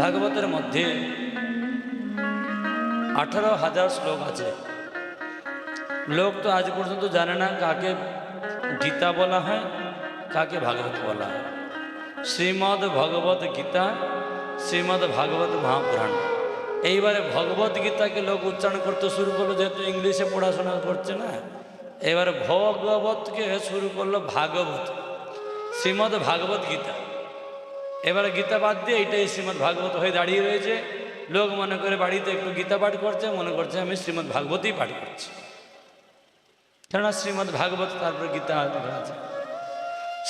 ভাগবতের মধ্যে আঠারো হাজার শ্লোক আছে। লোক তো আজ পর্যন্ত জানে না কাকে গীতা বলা হয়, কাকে ভাগবত বলা হয়। শ্রীমদ ভগবত গীতা, শ্রীমদ ভাগবত মহাপুরাণ। এইবারে ভগবত গীতাকে লোক উচ্চারণ করতে শুরু করল, যেহেতু ইংলিশে পড়াশোনা করছে না, এবারে ভগবতকে শুরু করল ভাগবত। শ্রীমদ ভাগবত গীতা। এবারে গীতা বাদ দিয়ে এইটাই শ্রীমদ্ ভাগবত হয়ে দাঁড়িয়ে রয়েছে। লোক মনে করে বাড়িতে একটু গীতা পাঠ করছে, মনে করছে আমি শ্রীমদ্ ভাগবতই পাঠ করছি। কেননা শ্রীমদ্ ভাগবত তারপর গীতা আছে।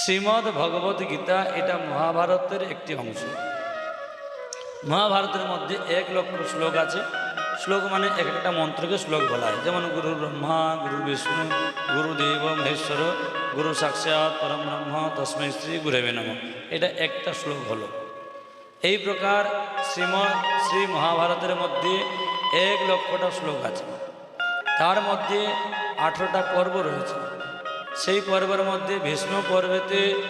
শ্রীমদ্ ভগবত গীতা এটা মহাভারতের একটি অংশ। মহাভারতের মধ্যে এক লক্ষ শ্লোক আছে। শ্লোক মানে এক একটা মন্ত্রকে শ্লোক বলা হয়। যেমন গুরু ব্রহ্মা, গুরু বিষ্ণু, গুরুদেব, মহেশ্বর গুরু সাক্ষাৎ পরম ব্রহ্ম, তস্মৈ শ্রী গুরেবে নম। এটা একটা শ্লোক হলো। এই প্রকার শ্রীম, শ্রী মহাভারতের মধ্যে এক লক্ষটা শ্লোক আছে। তার মধ্যে আঠেরোটা পর্ব রয়েছে। সেই পর্বের মধ্যে ভীষ্ম পর্বেতে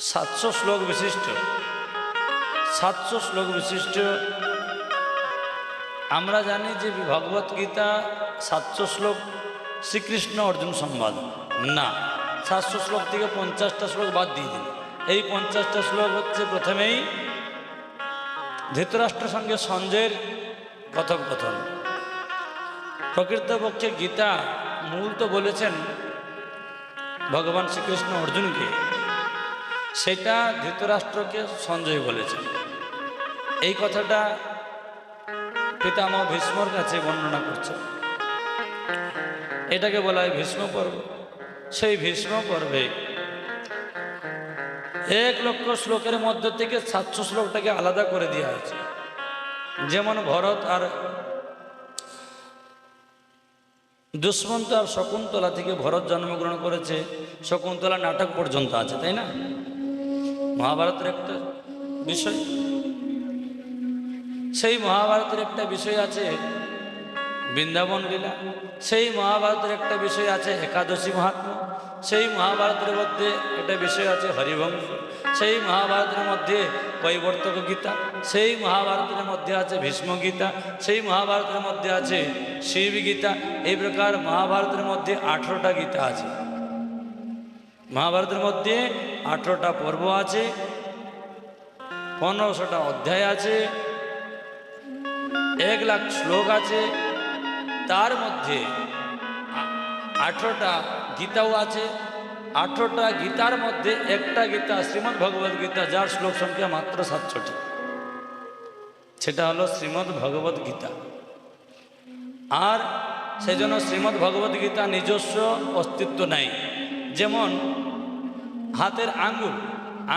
সাতশো শ্লোক বিশিষ্ট। সাতশো শ্লোক বিশিষ্ট। আমরা জানি যে ভগবত গীতা সাতশো শ্লোক শ্রীকৃষ্ণ অর্জুন সংবাদ না, সাতশো শ্লোক থেকে পঞ্চাশটা শ্লোক বাদ দিয়ে দিন। এই পঞ্চাশটা শ্লোক হচ্ছে প্রথমেই ধৃতরাষ্ট্রের সঙ্গে সঞ্জয়ের কথোপকথন। প্রকৃতপক্ষে গীতা মূল তো বলেছেন ভগবান শ্রীকৃষ্ণ অর্জুনকে। সেটা ধৃতরাষ্ট্রকে সঞ্জয় বলেছেন। এই কথাটা পিতামহ ভীষ্মর কাছে বর্ণনা করছে এটাকে বলা হয় ভীষ্ম পর্ব। সেই ভীষ্ম পর্বে এক লক্ষ শ্লোকের মধ্যে থেকে সাতশো শ্লোকটাকে আলাদা করে দেওয়া হয়েছে। যেমন ভরত আর দুষ্মন্ত আর শকুন্তলা থেকে ভরত জন্মগ্রহণ করেছে শকুন্তলা নাটক পর্যন্ত আছে, তাই না? মহাভারতের একটা বিষয়। সেই মহাভারতের একটা বিষয় আছে বৃন্দাবন লীলা। সেই মহাভারতের একটা বিষয় আছে একাদশী মহাত্মা। সেই মহাভারতের মধ্যে একটা বিষয় আছে হরিবংশ সেই মহাভারতের মধ্যে কৈবর্তক গীতা। সেই মহাভারতের মধ্যে আছে ভীষ্ম গীতা। সেই মহাভারতের মধ্যে আছে শিব গীতা। এই প্রকার মহাভারতের মধ্যে আঠেরোটা গীতা আছে। মহাভারতের মধ্যে আঠেরোটা পর্ব আছে। পনেরোশোটা অধ্যায় আছে। এক লাখ শ্লোক আছে। তার মধ্যে আঠেরোটা গীতাও আছে। আঠেরোটা গীতার মধ্যে একটা গীতা, শ্রীমদ্ ভগবদ গীতা, যার শ্লোক সংখ্যা মাত্র সাতশোটি সেটা হলো শ্রীমদ্ ভগবদ গীতা। আর সেই জন্য শ্রীমদ্ ভগবদ গীতা নিজস্ব অস্তিত্ব নাই। যেমন হাতের আঙ্গুল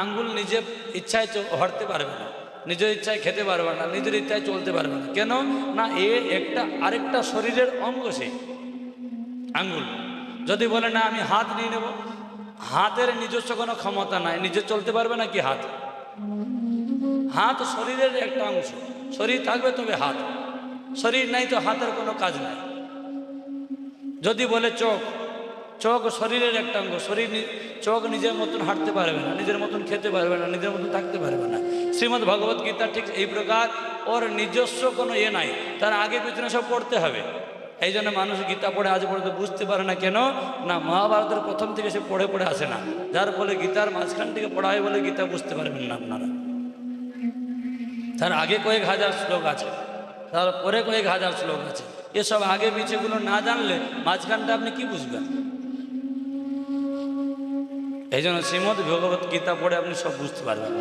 আঙ্গুল নিজে ইচ্ছায় হরতে পারবে না। নিজের ইচ্ছায় খেতে পারবে না, নিজের ইচ্ছায় চলতে পারবে না। কেন? না, এ একটা আরেকটা শরীরের অঙ্গ সে। আঙ্গুল। যদি বলে, না, আমি হাত নিয়ে নেব। হাতের নিজস্ব কোনো ক্ষমতা নাই। নিজে চলতে পারবে না কি হাত? হাত শরীরের একটা অংশ। শরীর থাকবে তবে হাত। শরীর নাই তো হাতের কোনো কাজ নাই। যদি বলে চোখ চোখ শরীরের একটা অঙ্গ শরীর চোখ নিজের মতন হাঁটতে পারবে না, নিজের মতন খেতে পারবে না, নিজের মতন থাকতে পারবে না। শ্রীমদ্ ভগবত গীতা ঠিক এই প্রকার, ওর নিজস্ব কোনো ইয়ে নাই। তার আগে পিছনে সব পড়তে হবে। এই জন্য মানুষ গীতা পড়ে আজ পর্যন্ত বুঝতে পারে না কেন? না, মহাভারতের প্রথম থেকে সে পড়ে পড়ে আসে না। যার ফলে গীতার মাঝখান থেকে পড়া হয় বলে গীতা বুঝতে পারবেন না আপনারা। তার আগে কয়েক হাজার শ্লোক আছে। তারপরে কয়েক হাজার শ্লোক আছে। এসব আগে পিছেগুলো না জানলে মাঝখানটা আপনি কি বুঝবেন? এই জন্য শ্রীমদ ভগবত গীতা পড়ে আপনি সব বুঝতে পারবেন।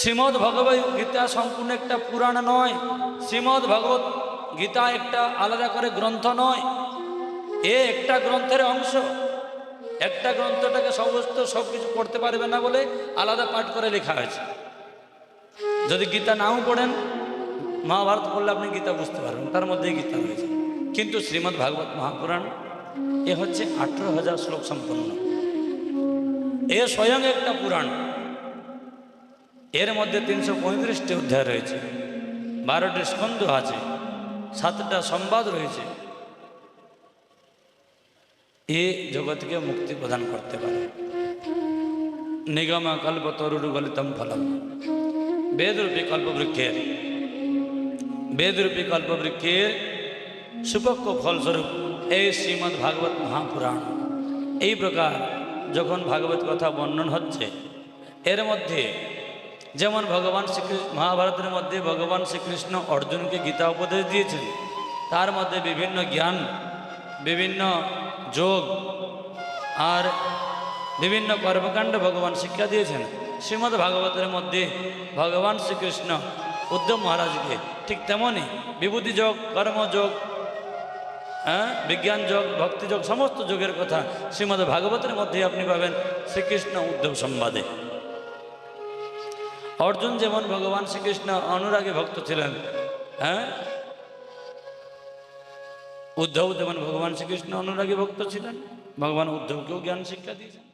শ্রীমদ ভগবত গীতা সম্পূর্ণ একটা পুরাণ নয়। শ্রীমদ ভগবত গীতা একটা আলাদা করে গ্রন্থ নয়। এ একটা গ্রন্থের অংশ। একটা গ্রন্থটাকে সমস্ত সব কিছু পড়তে পারবে না বলে আলাদা পাঠ করে লেখা হয়েছে। যদি গীতা নাও পড়েন, মহাভারত পড়লে আপনি গীতা বুঝতে পারবেন, তার মধ্যেই গীতা রয়েছে। কিন্তু শ্রীমদ্ ভাগবত মহাপুরাণ, এ হচ্ছে আঠেরো হাজার শ্লোক সম্পন্ন। এ স্বয়ং একটা পুরাণ। এর মধ্যে তিনশো পঁয়ত্রিশটি অধ্যায় রয়েছে, বারোটি স্কন্ধ আছে, সাতটা সংবাদ রয়েছে। এ জগৎকে মুক্তি প্রদান করতে পারে। নিগম কল্প তরুর গলিতম ফলম। বেদরূপী কল্পবৃক্ষের বেদরূপী কল্পবৃক্ষের সুপক্ষ ফলস্বরূপ এই শ্রীমদ্ ভাগবত মহাপুরাণ। এই প্রকার যখন ভাগবত কথা বর্ণন হচ্ছে, এর মধ্যে যেমন ভগবান শ্রীকৃষ্ণ, মহাভারতের মধ্যে ভগবান শ্রীকৃষ্ণ অর্জুনকে গীতা উপদেশ দিয়েছেন। তার মধ্যে বিভিন্ন জ্ঞান, বিভিন্ন যোগ আর বিভিন্ন কর্মকাণ্ড ভগবান শিক্ষা দিয়েছেন। শ্রীমদ্ ভাগবতের মধ্যে ভগবান শ্রীকৃষ্ণ, উদ্ধব মহারাজকে ঠিক তেমনই বিভূতি যোগ কর্মযোগ হ্যাঁ বিজ্ঞান যোগ, ভক্তি যোগ, সমস্ত যোগের কথা শ্রীমদ্ ভাগবতের মধ্যে আপনি পাবেন। শ্রীকৃষ্ণ উদ্ধব সম্বাদে। অর্জুন যেমন ভগবান শ্রীকৃষ্ণ অনুরাগে ভক্ত ছিলেন হ্যাঁ? উদ্ধব যেমন ভগবান শ্রীকৃষ্ণ অনুরাগী ভক্ত ছিলেন, ভগবান উদ্ধবকেও জ্ঞান শিক্ষা দিয়েছেন।